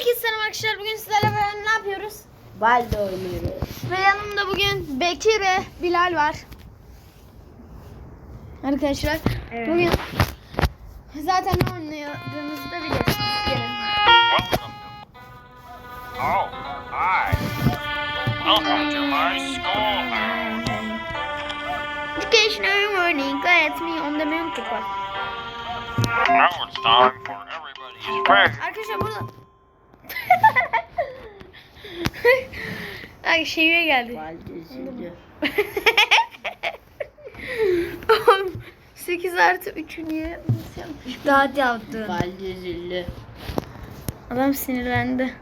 Herkese selam arkadaşlar. Bugün sizlerle beraber ne yapıyoruz? Balde oynuyoruz. Ve yanımda bugün Bekir ve Bilal var. Arkadaşlar Evet. bugün zaten ne oynadığımızı da biliyorsunuz. Gelin. Oh, hi. Welcome to my schoolhouse. Educational morning. Mi? Onu demeyi unuttuk bak. Now it's time for everybody's break. Arkadaşlar burada. Ay şeye geldi. Üzüldü. 8 artı 3'ü niye nasıl yapmış? Daha yaptın. Balde üzüldü. Adam sinirlendi.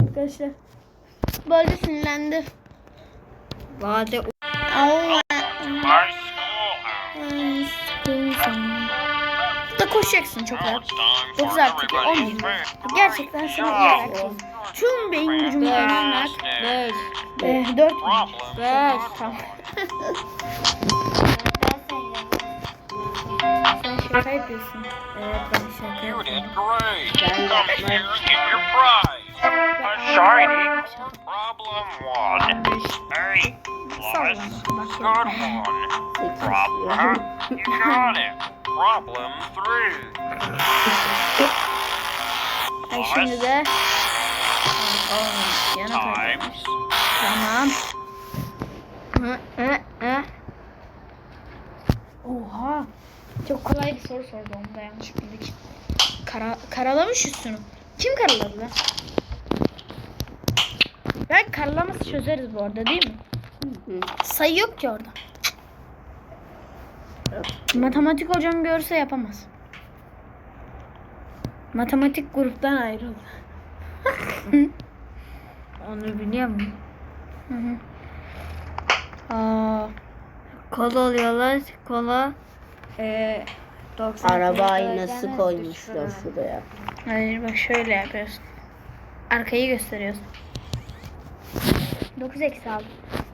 Arkadaşlar. Böyle sinirlendi. Balde Allah. My schoolhouse. Da koşacaksın çok rahat. it's time 9 for artı 2 10 everybody's gibi. break. Gerçekten sana iyi öğreteceğim. Tüm beyin gücümü kullanarak Beş. e, 4 Problem. Beş. Tamam. Sen şaka yapıyorsun. Evet ben şaka great. Ben yapmam. problem one. Hey, plus good one. Problem. You got it. Problem three. Ay şimdi de Aa, yana. Tamam. Hı, hı, hı. Oha. Çok kolay bir soru sordu onu da yanlış bildik. Kara, karalamış üstünü. Kim karaladı lan? Ben karalaması çözeriz bu arada değil mi? Sayı yok ki orada. Matematik hocam görse yapamaz. Matematik gruptan ayrıldı. Onu biliyor musun? Hı hı. Aa, Kola oluyorlar. Kola. Eee 90 Araba aynası koymuşlar şuraya. hayır bak şöyle yapıyorsun. Arkayı gösteriyorsun. 9 eksi aldım.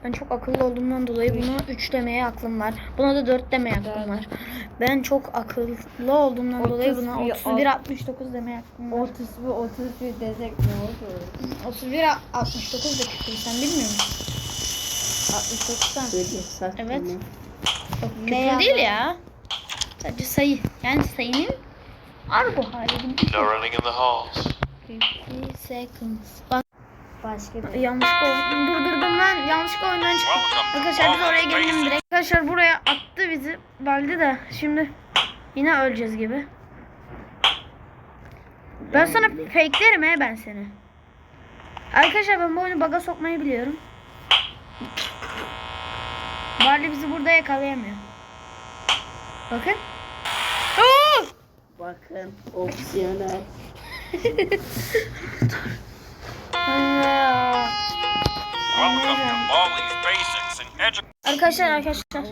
Ben çok akıllı olduğumdan dolayı bunu 3 demeye aklım var. Buna da 4 demeye aklım var. Ben çok akıllı olduğumdan dolayı buna 31, 31 69 demeye aklım var. 31 31 desek ne olur? 31 69 da kötü sen bilmiyor musun? 69'dan. Böyle saçma. Evet. Çok kötü Ne değil ya. Sadece sayı. Yani sayının argo hali. No running in the halls. 50 seconds. Bak Başka bir. yanlışlıkla oyun- durdurdum lan. Yanlışlıkla oyundan çıktım. Arkadaşlar biz oraya gelelim direkt. Arkadaşlar buraya attı bizi. Baldi de şimdi yine öleceğiz gibi. Ben sana fakelerim he ben seni. Arkadaşlar ben bu oyunu baga sokmayı biliyorum. Baldi bizi burada yakalayamıyor. Bakın. Oo! Bakın opsiyonel. Arkadaşlar arkadaşlar.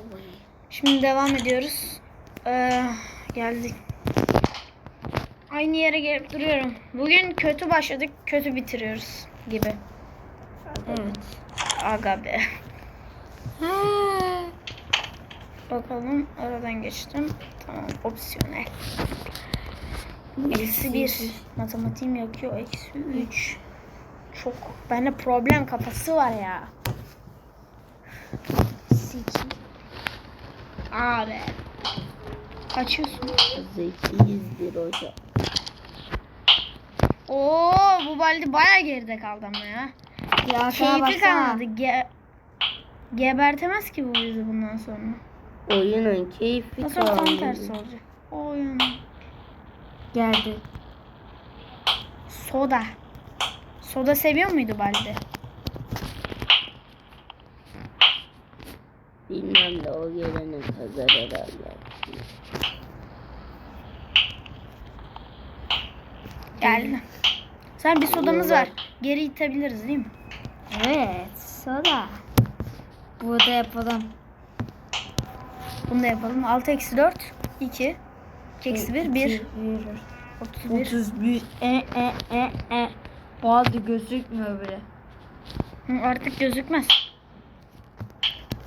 Şimdi devam ediyoruz. Ee, geldik. Aynı yere gelip duruyorum. Bugün kötü başladık, kötü bitiriyoruz gibi. Evet. Aga be. Bakalım aradan geçtim. Tamam opsiyonel. Eksi bir. Matematiğim yakıyor. Eksi üç. Çok. Bende problem kafası var ya. Siki. Abi. Kaçıyorsun. Zekiyizdir hocam. Oo bu baldi baya geride kaldı ama ya. Ya Keyfi kalmadı. Ge gebertemez ki bu bizi bundan sonra. Oyunun keyfi Nasıl tam kalmadı. tersi olacak. Oyun. Geldi. Soda. Soda seviyor muydu Balde? Bilmem de o gelene kadar herhalde. Geldi. Sen bir sodamız var. Geri itebiliriz değil mi? Evet. Soda. Burada yapalım. Bunu da yapalım. 6 eksi 4. 2. 2 eksi 1. 1. Yürür. 31. 31. E e e e. Bazı gözükmüyor bile. Hı, artık gözükmez.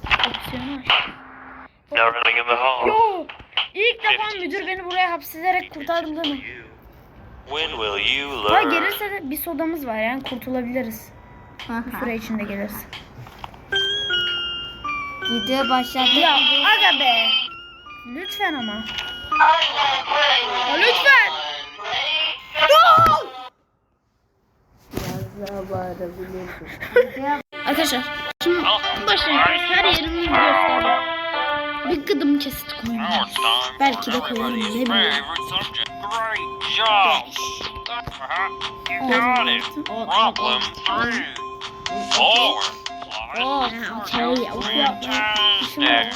Opsiyonu aç. No running in the halls. Yo! İlk defa müdür beni buraya hapsederek kurtardı mı? When will you Ha learn? gelirse de bir sodamız var yani kurtulabiliriz. Bu süre içinde gelirse. Video başladı. Ya aga be. Lütfen ama. Ya lütfen. Daha bağırabilirdim. Arkadaşlar şimdi başlayacağız. Her yerimi gösterdim. Bir gıdım kesit time Belki de koyarım, ne bileyim. Uh-huh. Problem three. Four. Oh, okay. Fantastic.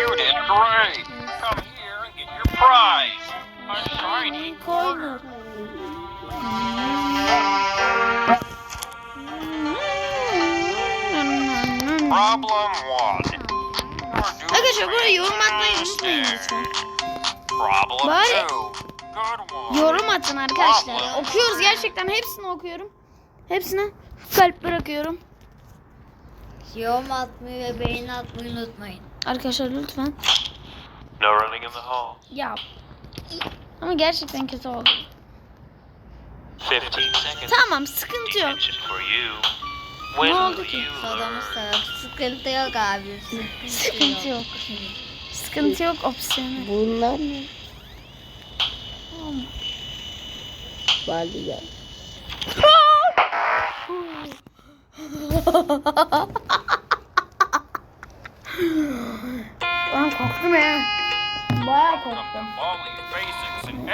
You did great. Come here and get your prize. A shiny corner. Problem one. Arkadaşlar buraya yorum atmayı unutmayın lütfen. Problem Bari- two. Good one. Yorum atın arkadaşlar. Okuyoruz gerçekten hepsini okuyorum. Hepsine kalp bırakıyorum. yorum atmayı ve beğeni atmayı unutmayın. Arkadaşlar lütfen. No running in the hall. Ya. Ama gerçekten kötü oldu. 15 seconds. Tamam sıkıntı yok. Ne oldu ki? taraf. Sıkıntı yok abi. Sıkıntı yok. Sıkıntı yok opsiyonu. Bunlar ne? Bali gel.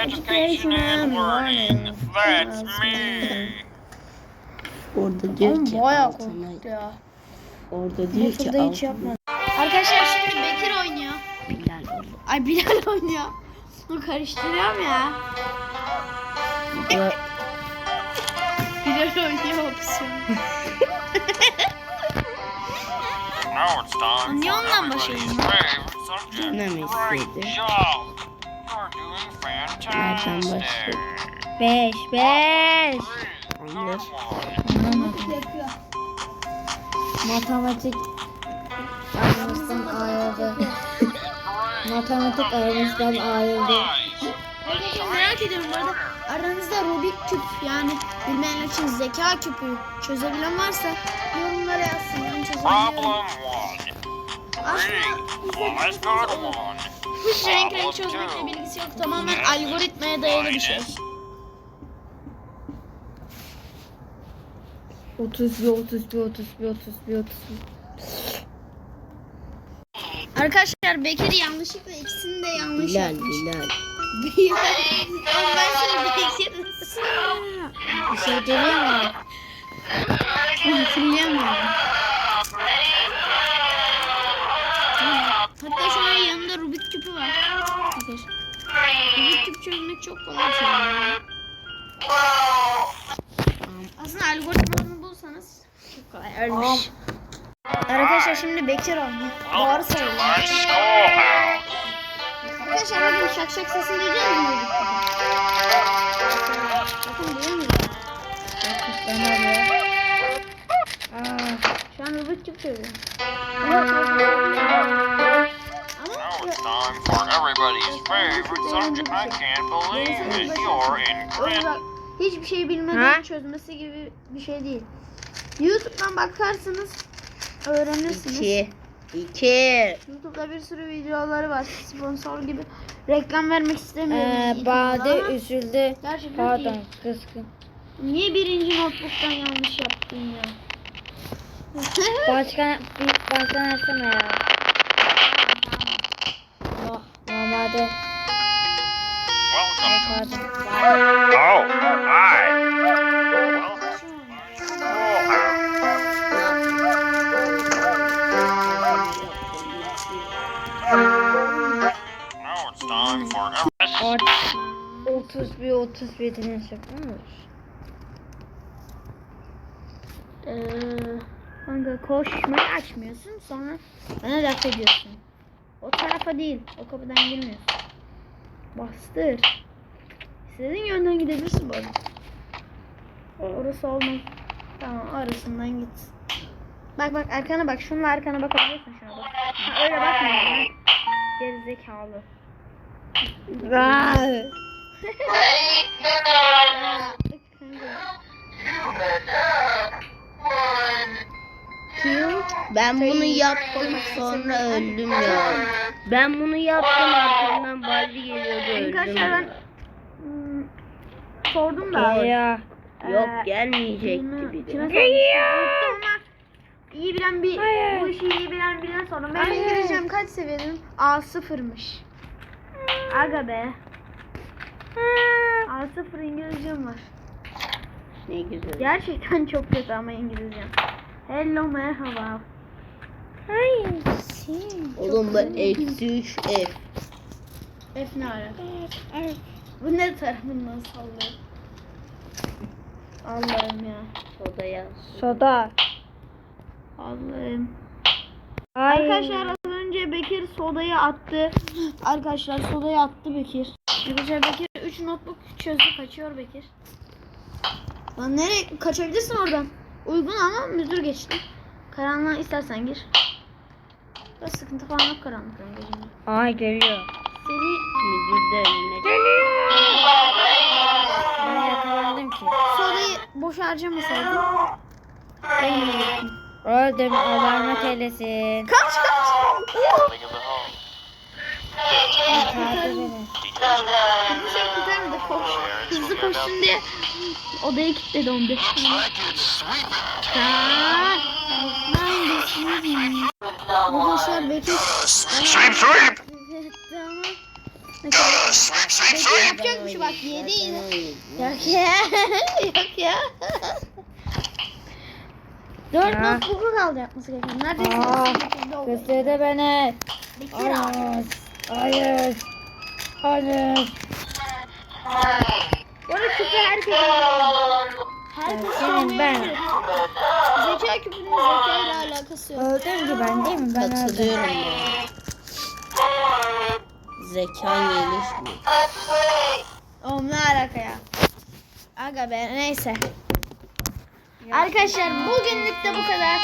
Education and Learning. That's me. Orada diyor Oğlum ki bayağı altına. korktu ya. Orada diyor ki Motorda hiç altına. yapmadım. Arkadaşlar şimdi Bekir oynuyor. Bilal orada. Ay Bilal oynuyor. Bunu karıştırıyorum ya. Ve Bilal oynuyor opsiyon. Now it's time Niye for ondan everybody's başlayayım? favorite subject. Great istedi? job. Nereden? 5 5. Three. Hayır. Matematik aramızdan ayrıldı. Matematik aramızdan ayrıldı. Merak ediyorum bu arada aranızda Rubik küp yani bilmeyenler için zeka küpü çözebilen varsa yorumlara yazsın ben çözebiliyorum. Hiç renk renk çözmekle bilgisi yok tamamen algoritmaya dayalı bir şey. 31 31 31 31 31. Arkadaşlar Bekir yanlışlıkla ikisini de yanlış Bilal yapmış. Bilal. Ama ben sana Bekir'in Bir şey demiyor mu? hatırlayamıyorum. Çok yani. Aslında algoritmasını bulsanız çok kolay. Ölmüş. Arkadaşlar şimdi Bekir oynuyor. Doğru söylüyor. Arkadaşlar bakın şak şak sesini duyacak mısınız? I can't believe. You're incredible. bak, hiçbir şey bilmeden Ha? çözmesi gibi bir şey değil. YouTube'dan bakarsanız öğrenirsiniz. İki. İki. YouTube'da bir sürü videoları var. Sponsor gibi. Reklam vermek istemiyorum. Ee, Bade ama üzüldü. Gerçekten Pardon iyi. kızgın. Niye birinci notebook'tan yanlış yaptın ya? Başkan, bir başkan etsene ya. No, normalde. Pardon. Oh, hi. Art 31 31 dinleyici ne olur? Kanka koşmayı açmıyorsun sonra bana laf ediyorsun. O tarafa değil. O kapıdan girmiyorsun. Bastır. İstediğin yönden gidebilirsin bu arada. Orası olmaz. Tamam arasından git. Bak bak arkana bak. Şununla arkana bakabiliyorsun şuna bak. Ha, öyle bakma. Gerizekalı. Ben bunu yaptım sonra öldüm ya. Ben bunu yaptım arkamdan Barbie geliyordu öldüm. Arkadaşlar ben sordum da. Ya. Yok Ee, gelmeyecek Kime- gibi. Kime iyi bilen bir Hayır. bu işi iyi bilen birine sordum. Hayır. İngilizcem kaç seviyedeyim? A0'mış. Aga be. A0 İngilizcem var. Ne güzel. Gerçekten çok kötü ama İngilizcem. Hello merhaba. Hayır. Oğlum ben eksi 3 F. F ne alaka? Bu ne tarafından sallıyor? Allah'ım ya. Soda yaz. Soda. Allah'ım. Arkadaşlar az önce Bekir sodayı attı. Arkadaşlar sodayı attı Bekir. Arkadaşlar Bekir 3 notebook çözdü kaçıyor Bekir. Lan nereye kaçabilirsin oradan? Uygun ama müdür geçti. Karanlığa istersen gir. Biraz sıkıntı falan yok karanlıktan gecenin. Ay geliyor. Seni Müdür de önüne Ben yakalandım ki. sodayı boş yiyecektim. Öldüm. Allah'ıma eylesin. Kaç kaç. Kurtardı koş. Hızlı koşsun diye odayı kilitledi 15 Kaç. Ben de şimdi. Arkadaşlar Bekir. Sweep, sweep! Tamam. Bekir yapacakmış bak yedi yedi. Yok ya. Yok ya. Dört Ya. notebook'u kaldı yapması Bekir'de oldu. Gösterdi beni. Bekir abi. Hayır. Hayır. Arada küpü herkes Herkes Senin ben. Zeka küpünün zeka ile alakası yok. Öldüm ki ben değil mi? Ben öldüm. katılıyorum. Zekan gelişmiyor. Oğlum ne alaka ya? Aga be neyse. Arkadaşlar bugünlük de bu kadar.